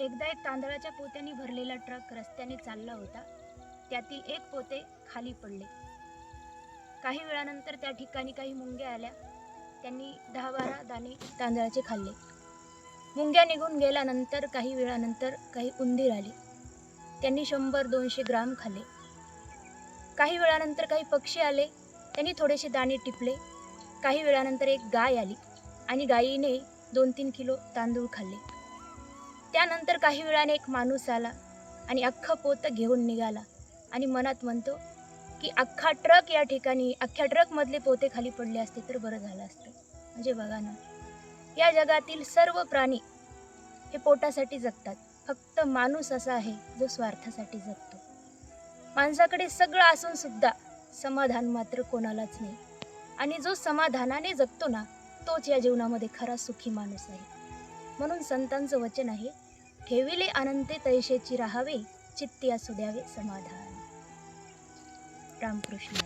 एकदा एक तांदळाच्या पोत्यांनी भरलेला ट्रक रस्त्याने चालला होता. त्यातील एक पोते खाली पडले. काही वेळानंतर त्या ठिकाणी काही मुंग्या आल्या. त्यांनी दहा बारा दाणे तांदळाचे खाल्ले. मुंग्या निघून गेल्यानंतर काही वेळानंतर काही उंदीर आले. त्यांनी शंभर दोनशे ग्राम खाल्ले. काही वेळानंतर काही पक्षी आले. त्यांनी थोडेसे दाणे टिपले. काही वेळानंतर एक गाय आली आणि गायीने दोन तीन किलो तांदूळ खाल्ले. त्यानंतर काही वेळाने एक माणूस आला आणि अख्खं पोतं घेऊन निघाला. आणि मनात म्हणतो की अख्खा ट्रक या ठिकाणी अख्ख्या ट्रकमधले पोते खाली पडले असते तर बरं झालं असतं. म्हणजे बघा ना या जगातील सर्व प्राणी हे पोटासाठी जगतात. फक्त माणूस असा आहे जो स्वार्थासाठी जगतो. माणसाकडे सगळं असून सुद्धा समाधान मात्र कोणालाच नाही. आणि जो समाधानाने जगतो ना तोच या जीवनामध्ये खरा सुखी माणूस आहे. म्हणून संतांचं वचन आहे ठेविले अनंते तैशेची राहावे चित्ती असू द्यावे समाधान. रामकृष्ण